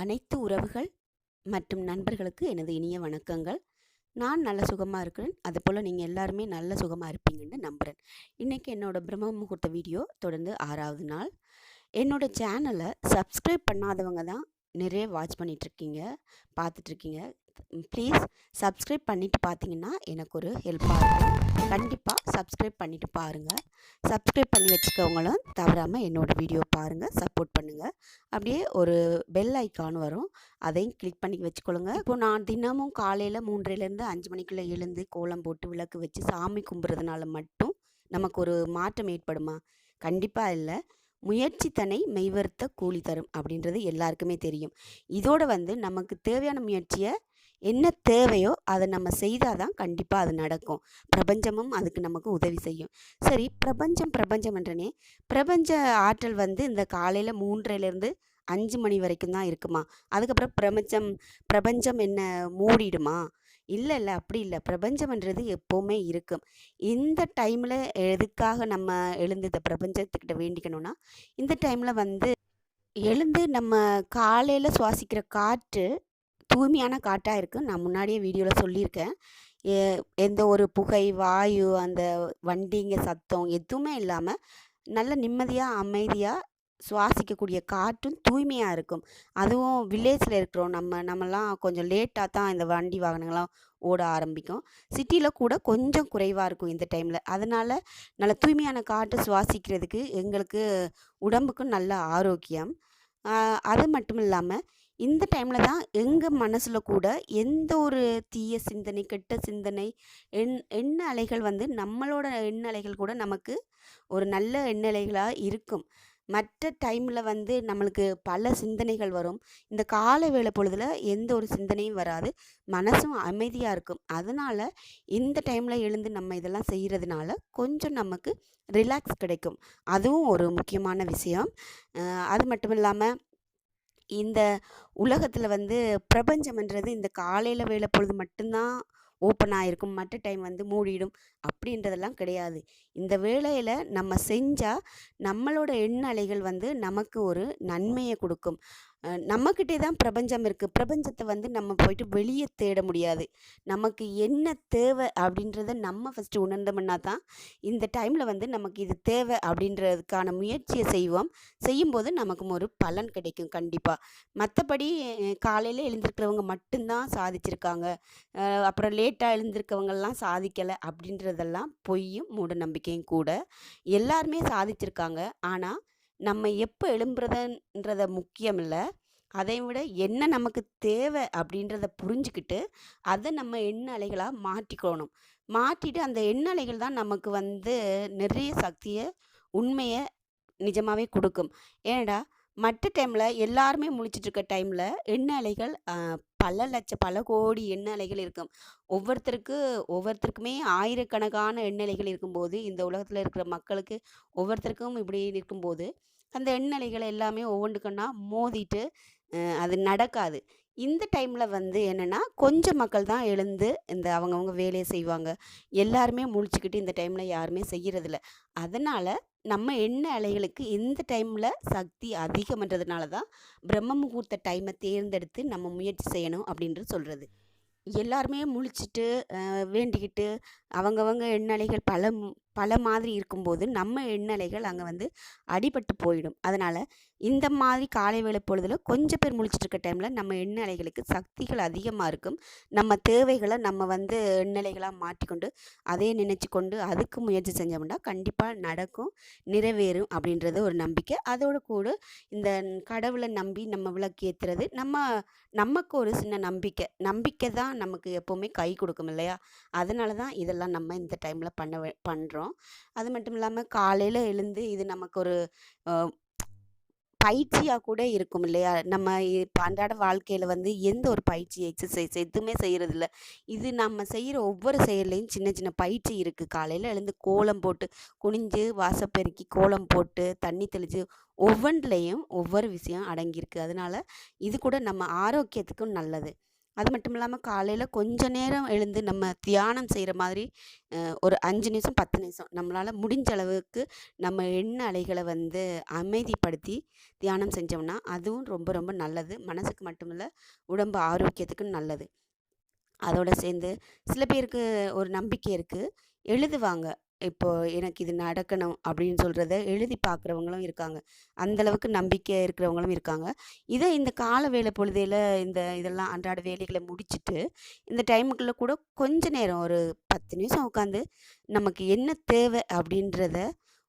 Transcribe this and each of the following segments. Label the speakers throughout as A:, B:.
A: அனைத்து உறவுகள் மற்றும் நண்பர்களுக்கு எனது இனிய வணக்கங்கள். நான் நல்ல சுகமாக இருக்கிறேன். அதுபோல் நீங்கள் எல்லாருமே நல்ல சுகமாக இருப்பீங்கன்னு நம்புகிறேன் இன்றைக்கி என்னோட பிரம்ம முகூர்த்த வீடியோ தொடர்ந்து ஆறாவது நாள். என்னோட சேனலை சப்ஸ்கிரைப் பண்ணாதவங்க தான் நிறைய வாட்ச் பண்ணிகிட்ருக்கீங்க பார்த்துட்ருக்கீங்க ப்ளீஸ் சப்ஸ்கிரைப் பண்ணிவிட்டு பார்த்தீங்கன்னா எனக்கு ஒரு ஹெல்ப்பாக இருக்கும். கண்டிப்பாக சப்ஸ்கிரைப் பண்ணிவிட்டு பாருங்கள் சப்ஸ்கிரைப் பண்ணி வச்சுக்கவங்களும் தவறாமல் என்னோடய வீடியோ பாருங்கள் சப்போர்ட் பண்ணுங்கள் அப்படியே ஒரு பெல் ஐக்கான் வரும். அதையும் கிளிக் பண்ணி வச்சுக்கொள்ளுங்க. இப்போ நான் தினமும் காலையில் மூன்றையிலேருந்து அஞ்சு மணிக்குள்ளே எழுந்து கோலம் போட்டு விளக்கு வச்சு சாமி கும்பிட்றதுனால மட்டும் நமக்கு ஒரு மாற்றம் ஏற்படுமா? கண்டிப்பாக இல்லை. முயற்சி தன்னை மெய்வருத்த கூலி தரும் அப்படின்றது எல்லாருக்குமே தெரியும். இதோடு வந்து நமக்கு தேவையான முயற்சியை என்ன தேவையோ அதை நம்ம செய்தால் தான் கண்டிப்பாக அது நடக்கும். பிரபஞ்சமும் அதுக்கு நமக்கு உதவி செய்யும். சரி பிரபஞ்சம் பிரபஞ்சம் என்றனே பிரபஞ்ச ஆற்றல் வந்து இந்த காலையில் மூன்றையிலேருந்து அஞ்சு மணி வரைக்கும் தான் இருக்குமா? அதுக்கப்புறம் பிரபஞ்சம் பிரபஞ்சம் என்ன மூடிடுமா? இல்லை இல்லை அப்படி இல்லை. பிரபஞ்சம்ன்றது எப்போவுமே இருக்கும். இந்த டைமில் எதுக்காக நம்ம எழுந்து இந்த பிரபஞ்சத்துக்கிட்ட வேண்டிக்கணும்னா இந்த டைமில் வந்து எழுந்து நம்ம காலையில் சுவாசிக்கிற காற்று தூய்மையான காற்றாக இருக்குது நான் முன்னாடியே வீடியோவில் சொல்லியிருக்கேன். எந்த ஒரு புகை வாயு அந்த வண்டிங்க சத்தம் எதுவுமே இல்லாமல் நல்ல நிம்மதியாக அமைதியாக சுவாசிக்கக்கூடிய காற்றும் தூய்மையாக இருக்கும். அதுவும் வில்லேஜில் இருக்கிறோம். நம்ம நம்மலாம் கொஞ்சம் லேட்டாக தான் இந்த வண்டி வாகனங்கள்லாம் ஓட ஆரம்பிக்கும். சிட்டியில் கூட கொஞ்சம் குறைவாக இருக்கும் இந்த டைமில் அதனால் நல்ல தூய்மையான காற்று சுவாசிக்கிறதுக்கு எங்களுக்கு உடம்புக்கும் நல்ல ஆரோக்கியம். அது மட்டும் இல்லாமல் இந்த டைமில் தான் எங்கள் மனசில் கூட எந்த ஒரு தீய சிந்தனை கெட்ட சிந்தனை எண் எண்ண அலைகள் வந்து நம்மளோட எண்ண அலைகள் கூட நமக்கு ஒரு நல்ல எண்ண அலைகளாக இருக்கும். மற்ற டைமில் வந்து நம்மளுக்கு பல சிந்தனைகள் வரும். இந்த கால வேலை பொழுதில் எந்த ஒரு சிந்தனையும் வராது. மனசும் அமைதியாக இருக்கும். அதனால் இந்த டைமில் எழுந்து நம்ம இதெல்லாம் செய்கிறதுனால கொஞ்சம் நமக்கு ரிலாக்ஸ் கிடைக்கும். அதுவும் ஒரு முக்கியமான விஷயம். அது மட்டும் இல்லாமல் இந்த உலகத்தில் வந்து பிரபஞ்சம்ன்றது இந்த காலையில் வேலை பொழுது மட்டும்தான் ஓப்பன் ஆகிருக்கும் மற்ற டைம் வந்து மூடிடும். அப்படின்றதெல்லாம் கிடையாது. இந்த வேலையில் நம்ம செஞ்சால் நம்மளோட எண்ண அலைகள் வந்து நமக்கு ஒரு நன்மையை கொடுக்கும். நம்மக்கிட்டே தான் பிரபஞ்சம் இருக்குது பிரபஞ்சத்தை வந்து நம்ம போயிட்டு வெளியே தேட முடியாது. நமக்கு என்ன தேவை அப்படின்றத நம்ம ஃபஸ்ட்டு உணர்ந்தோம்னா தான் இந்த டைமில் வந்து நமக்கு இது தேவை அப்படின்றதுக்கான முயற்சியை செய்வோம். செய்யும்போது நமக்கு ஒரு பலன் கிடைக்கும் கண்டிப்பாக மற்றபடி காலையில் எழுந்திருக்கிறவங்க மட்டும்தான் சாதிச்சிருக்காங்க. அப்புறம் லேட்டாக எழுந்திருக்கவங்கெல்லாம் சாதிக்கலை அப்படின்றதெல்லாம் பொய்யும் மூட நம்பிக்கையும் கூட எல்லாருமே சாதிச்சிருக்காங்க. ஆனால் நம்ம எப்போ எழும்புறதுன்றத முக்கியம் இல்லை. அதை விட என்ன நமக்கு தேவை அப்படின்றத புரிஞ்சுக்கிட்டு அதை நம்ம எண்ண அலைகளாக மாற்றிக்கணும். மாற்றிட்டு அந்த எண்ண அலைகள் தான் நமக்கு வந்து நிறைய சக்தியை உண்மையை நிஜமாகவே கொடுக்கும். ஏன்னா மற்ற டைமில் எல்லாருமே முழிச்சிட்டு இருக்க டைமில் எண்ண அலைகள் பல லட்சம் பல கோடி எண்ணலைகள் இருக்கும். ஒவ்வொருத்தருக்கு ஒவ்வொருத்தருக்குமே ஆயிரக்கணக்கான எண்ணலைகள் இருக்கும்போது இந்த உலகத்தில் இருக்கிற மக்களுக்கு ஒவ்வொருத்தருக்கும் இப்படி இருக்கும்போது அந்த எண்ணலைகளை எல்லாமே ஒவ்வொன்றுக்குன்னா மோதிட்டு அது நடக்காது. இந்த டைமில் வந்து என்னென்னா கொஞ்சம் மக்கள் தான் எழுந்து இந்த அவங்கவுங்க வேலையை செய்வாங்க. எல்லாருமே முழிச்சுக்கிட்டு இந்த டைமில் யாருமே செய்கிறதில்ல அதனால் நம்ம எண்ண அலைகளுக்கு இந்த டைமில் சக்தி அதிகமன்றதுனால தான் பிரம்ம முகூர்த்த டைமை தேர்ந்தெடுத்து நம்ம முயற்சி செய்யணும் அப்படின்றது சொல்கிறது எல்லாருமே முழிச்சிட்டு வேண்டிக்கிட்டு அவங்கவங்க எண்ணலைகள் பல பல மாதிரி இருக்கும்போது நம்ம எண்ணலைகள் அங்கே வந்து அடிபட்டு போயிடும். அதனால் இந்த மாதிரி காலை வேலை பொழுதில் கொஞ்சம் பேர் முழிச்சிட்டு இருக்க டைமில் நம்ம எண்ணலைகளுக்கு சக்திகள் அதிகமாக இருக்கும். நம்ம தேவைகளை நம்ம வந்து எண்ணலைகளாக மாற்றிக்கொண்டு அதே நினச்சி கொண்டு அதுக்கு முயற்சி செஞ்சோம்னா கண்டிப்பாக நடக்கும் நிறைவேறும் அப்படின்றது ஒரு நம்பிக்கை. அதோடு கூட இந்த கடவுளை நம்பி நம்ம விளக்கு ஏற்றுறது நம்ம நமக்கு ஒரு சின்ன நம்பிக்கை. நம்பிக்கை தான் நமக்கு எப்போவுமே கை கொடுக்கும் இல்லையா? அதனால தான் இதெல்லாம் நம்ம இந்த டைமில் பண்ண பண்ணுறோம் பண்ணுறோம் அது மட்டும் இல்லாமல் காலையில் எழுந்து இது நமக்கு ஒரு பயிற்சியாக கூட இருக்கும் இல்லையா? நம்ம இப்போ அன்றாட வாழ்க்கையில் வந்து எந்த ஒரு பயிற்சி எக்ஸசைஸ் எதுவுமே செய்கிறதில்ல இது நம்ம செய்கிற ஒவ்வொரு செயல்லையும் சின்ன சின்ன பயிற்சி இருக்குது காலையில் எழுந்து கோலம் போட்டு குனிஞ்சு வாசப்பெருக்கி கோலம் போட்டு தண்ணி தெளித்து ஒவ்வொன்றுலையும் ஒவ்வொரு விஷயம் அடங்கியிருக்கு. அதனால இது கூட நம்ம ஆரோக்கியத்துக்கும் நல்லது. அது மட்டும் இல்லாமல் காலையில் கொஞ்ச நேரம் எழுந்து நம்ம தியானம் செய்கிற மாதிரி ஒரு அஞ்சு நிமிஷம் பத்து நிமிஷம் நம்மளால் முடிஞ்ச அளவுக்கு நம்ம எண்ண அலைகளை வந்து அமைதிப்படுத்தி தியானம் செஞ்சோம்னா அதுவும் ரொம்ப ரொம்ப நல்லது. மனசுக்கு மட்டும் இல்லை உடம்பு ஆரோக்கியத்துக்கும் நல்லது. அதோடு சேர்ந்து சில பேருக்கு ஒரு நம்பிக்கை இருக்குது எழுதுவாங்க. இப்போது எனக்கு இது நடக்கணும் அப்படின்னு சொல்கிறத எழுதி பார்க்குறவங்களும் இருக்காங்க. அந்தளவுக்கு நம்பிக்கை இருக்கிறவங்களும் இருக்காங்க. இதை இந்த கால வேலை பொழுதையில் இந்த இதெல்லாம் அன்றாட வேலைகளை முடிச்சுட்டு இந்த டைமுக்குள்ளே கூட கொஞ்ச நேரம் ஒரு பத்து நிமிஷம் உட்காந்து நமக்கு என்ன தேவை அப்படின்றத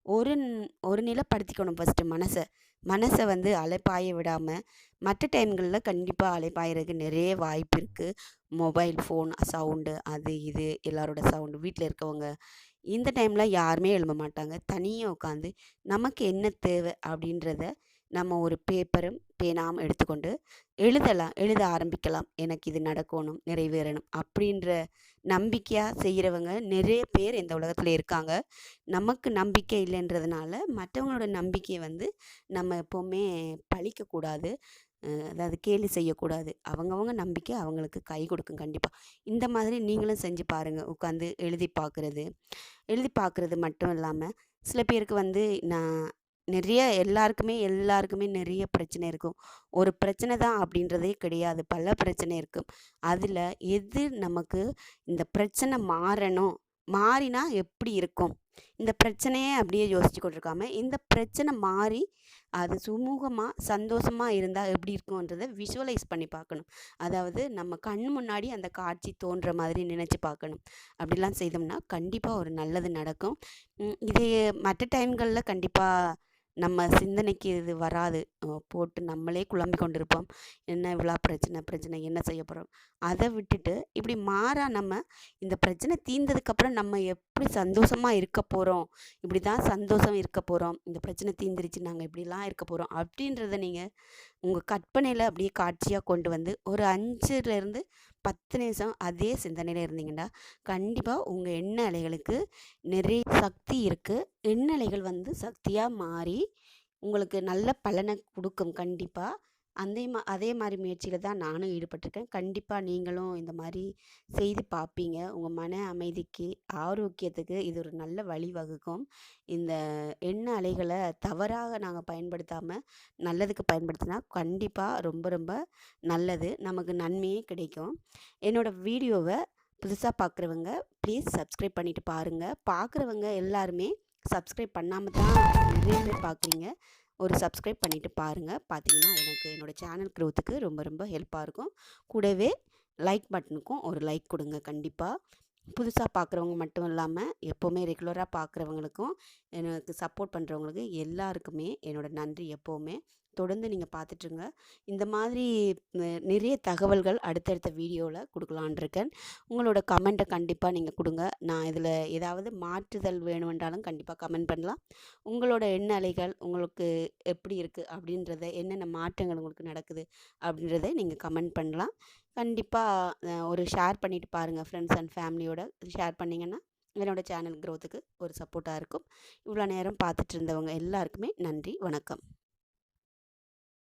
A: ஒரு ஒரு நிலைப்படுத்திக்கணும் ஃபஸ்ட்டு மனசை. மனசை வந்து அலைப்பாய விடாமல் மற்ற டைம்களில் கண்டிப்பாக அலைப்பாயிறதுக்கு நிறைய வாய்ப்பு இருக்குது மொபைல் ஃபோன் சவுண்டு அது இது எல்லாரோட சவுண்டு வீட்டில் இருக்கவங்க இந்த டைமில் யாருமே எழும்ப மாட்டாங்க. தனியாக உட்காந்து நமக்கு என்ன தேவை அப்படின்றத நம்ம ஒரு பேப்பரும் பேனாம் எடுத்துக்கொண்டு எழுதலாம் எழுத ஆரம்பிக்கலாம். எனக்கு இது நடக்கணும் நிறைவேறணும் அப்படின்ற நம்பிக்கையாக செய்கிறவங்க நிறைய பேர் இந்த உலகத்தில் இருக்காங்க. நமக்கு நம்பிக்கை இல்லைன்றதுனால மற்றவங்களோட நம்பிக்கையை வந்து நம்ம எப்போவுமே பழிக்கக்கூடாது. அதாவது கேலி செய்யக்கூடாது. அவங்கவுங்க நம்பிக்கை அவங்களுக்கு கை கொடுக்கும் கண்டிப்பாக இந்த மாதிரி நீங்களும் செஞ்சு பாருங்கள் உட்காந்து எழுதி பார்க்குறது. எழுதி பார்க்குறது மட்டும் இல்லாமல் சில பேருக்கு வந்து நான் நிறைய எல்லாருக்குமே எல்லாருக்குமே நிறைய பிரச்சனை இருக்கும். ஒரு பிரச்சனை தான் அப்படின்றதே கிடையாது. பல பிரச்சனை இருக்கும். அதில் எது நமக்கு இந்த பிரச்சனை மாறணும் மாறினா எப்படி இருக்கும்? இந்த பிரச்சனையே அப்படியே யோசிச்சு கொண்டிருக்காம இந்த பிரச்சனை மாறி அது சுமூகமாக சந்தோஷமாக இருந்தால் எப்படி இருக்கும்ன்றதை விஷுவலைஸ் பண்ணி பார்க்கணும். அதாவது நம்ம கண் முன்னாடி அந்த காட்சி தோன்ற மாதிரி நினச்சி பார்க்கணும். அப்படிலாம் செய்தோம்னா கண்டிப்பாக ஒரு நல்லது நடக்கும். இதே மற்ற டைம்களில் கண்டிப்பாக நம்ம சிந்தனைக்கு இது வராது. போட்டு நம்மளே குழம்பி கொண்டிருப்போம். என்ன இவ்வளோ பிரச்சனை பிரச்சனை என்ன செய்ய போகிறோம் அதை விட்டுட்டு இப்படி மாறா நம்ம இந்த பிரச்சனை தீர்ந்ததுக்கப்புறம் நம்ம எப்படி சந்தோஷமாக இருக்க போகிறோம் இப்படி தான் சந்தோஷம் இருக்க போகிறோம் இந்த பிரச்சனை தீர்ந்துருச்சு நாங்கள் இப்படிலாம் இருக்க போகிறோம் அப்படின்றத நீங்கள் உங்கள் கற்பனையில் அப்படியே காட்சியாக கொண்டு வந்து ஒரு அஞ்சுலேருந்து பத்து நிமிஷம் அதே சிந்தனையில் இருந்தீங்கன்னா கண்டிப்பாக உங்கள் எண்ண அலைகளுக்கு நிறைய சக்தி இருக்குது எண்ண அலைகள் வந்து சக்தியாக மாறி உங்களுக்கு நல்ல பலனை கொடுக்கும் கண்டிப்பாக அதே மா அதே மாதிரி முயற்சியில் தான் நானும் ஈடுபட்டிருக்கேன். கண்டிப்பாக நீங்களும் இந்த மாதிரி செய்து பார்ப்பீங்க உங்கள் மன அமைதிக்கு ஆரோக்கியத்துக்கு இது ஒரு நல்ல வழிவகுக்கும் இந்த எண்ண அலைகளை தவறாக நாங்கள் பயன்படுத்தாமல் நல்லதுக்கு பயன்படுத்தினா கண்டிப்பாக ரொம்ப ரொம்ப நல்லது. நமக்கு நன்மையே கிடைக்கும். என்னோடய வீடியோவை புதுசாக பார்க்குறவங்க ப்ளீஸ் சப்ஸ்கிரைப் பண்ணிவிட்டு பாருங்கள் பார்க்குறவங்க எல்லாருமே சப்ஸ்கிரைப் பண்ணாமல் தான் நிறைய பேர் பார்க்குறீங்க ஒரு சப்ஸ்கிரைப் பண்ணிவிட்டு பாருங்கள் பார்த்தீங்கன்னா எனக்கு என்னோடய சேனல் க்ரோத்துக்கு ரொம்ப ரொம்ப ஹெல்ப்பாக இருக்கும். கூடவே லைக் பட்டனுக்கும் ஒரு லைக் கொடுங்க கண்டிப்பாக புதுசாக பார்க்குறவங்க மட்டும் இல்லாமல் எப்போவுமே ரெகுலராக பார்க்குறவங்களுக்கும் எனக்கு சப்போர்ட் பண்ணுறவங்களுக்கு எல்லாருக்குமே என்னோடய நன்றி எப்போவுமே. தொடர்ந்து நீங்கள் பார்த்துட்ருங்க இந்த மாதிரி நிறைய தகவல்கள் அடுத்தடுத்த வீடியோவில் கொடுக்கலான் இருக்கேன். உங்களோட கமெண்ட்டை கண்டிப்பாக நீங்கள் கொடுங்க. நான் இதில் ஏதாவது மாற்றுதல் வேணுமென்றாலும் கண்டிப்பாக கமெண்ட் பண்ணலாம். உங்களோட எண்ண அலைகள் உங்களுக்கு எப்படி இருக்குது அப்படின்றத என்னென்ன மாற்றங்கள் உங்களுக்கு நடக்குது அப்படின்றத நீங்கள் கமெண்ட் பண்ணலாம். கண்டிப்பாக ஒரு ஷேர் பண்ணிவிட்டு பாருங்கள் ஃப்ரெண்ட்ஸ் அண்ட் ஃபேமிலியோட. ஷேர் பண்ணிங்கன்னா என்னோடய சேனல் க்ரோத்துக்கு ஒரு சப்போர்ட்டாக இருக்கும். இவ்வளோ நேரம் பார்த்துட்டு இருந்தவங்க எல்லாருக்குமே நன்றி வணக்கம்.